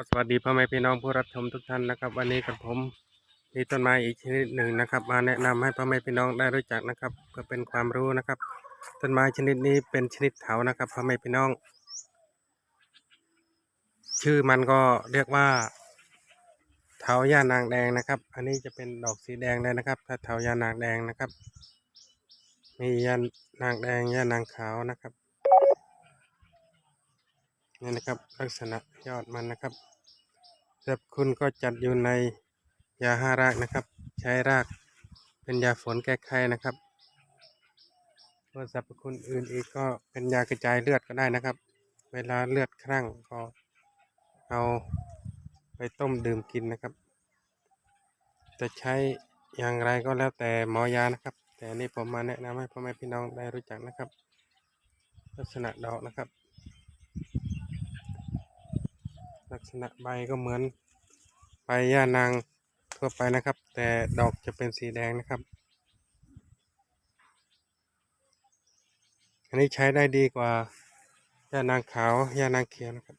ก็สวัสดีพ่อแม่พี่น้องผู้รับชมทุกท่านนะครับ วันนี้กับผมมีต้นไม้อีกชนิดหนึ่งนะครับ มาแนะนำให้พ่อแม่พี่น้องได้รู้จักนะครับ เพื่อเป็นความรู้นะครับ ต้นไม้ชนิดนี้เป็นชนิดเถานะครับพ่อแม่พี่น้อง ชื่อมันก็เรียกว่า เถาย่านางแดงนะครับ อันนี้จะเป็นดอกสีแดงเลยนะครับ ถ้าเถาย่านางแดงนะครับมีย่านางแดงย่านางขาวนะครับ นี่นะครับ ลักษณะยอดมันนะครับสรรพคุณก็จัดอยู่ในยาห้ารากนะครับ ใช้รากเป็นยาฝนแก้ไขนะครับส่วนสรรพคุณอื่นอีกก็เป็นยากระจายเลือดก็ได้นะครับ เวลาเลือดครั่งก็เอาไปต้มดื่มกินนะครับ จะใช้อย่างไรก็แล้วแต่หมอยานะครับ แต่นนี่ผมมาแนะนำให้พ่อแม่พี่น้องได้รู้จักนะครับ ลักษณะดอกนะครับ ลักษณะใบก็เหมือนใบย่านางทั่วไปนะครับ แต่ดอกจะเป็นสีแดงนะครับ อันนี้ใช้ได้ดีกว่าย่านางขาวย่านางเขียวนะครับ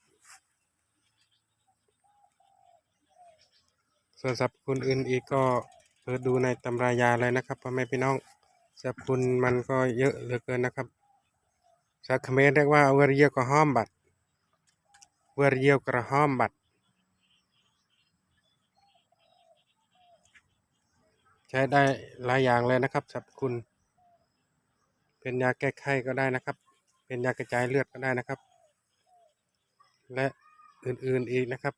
ส่วนสรรพคุณอื่นอีกก็เปิดดูในตำรายาเลยนะครับพ่อแม่พี่น้องสรรพคุณมันก็เยอะเหลือเกินนะครับสักเขมรเรียกว่าเวรเยก็ห้อมบัดเวร เยียวกระห้อมบัดใช้ได้หลายอย่างเลยนะครับสรรพคุณ เป็นยาแก้ไข้ก็ได้นะครับ เป็นยากระจายเลือดก็ได้นะครับ และอื่นๆอีกนะครับ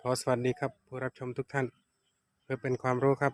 ขอสวัสดีครับผู้รับชมทุกท่าน เพื่อเป็นความรู้ครับ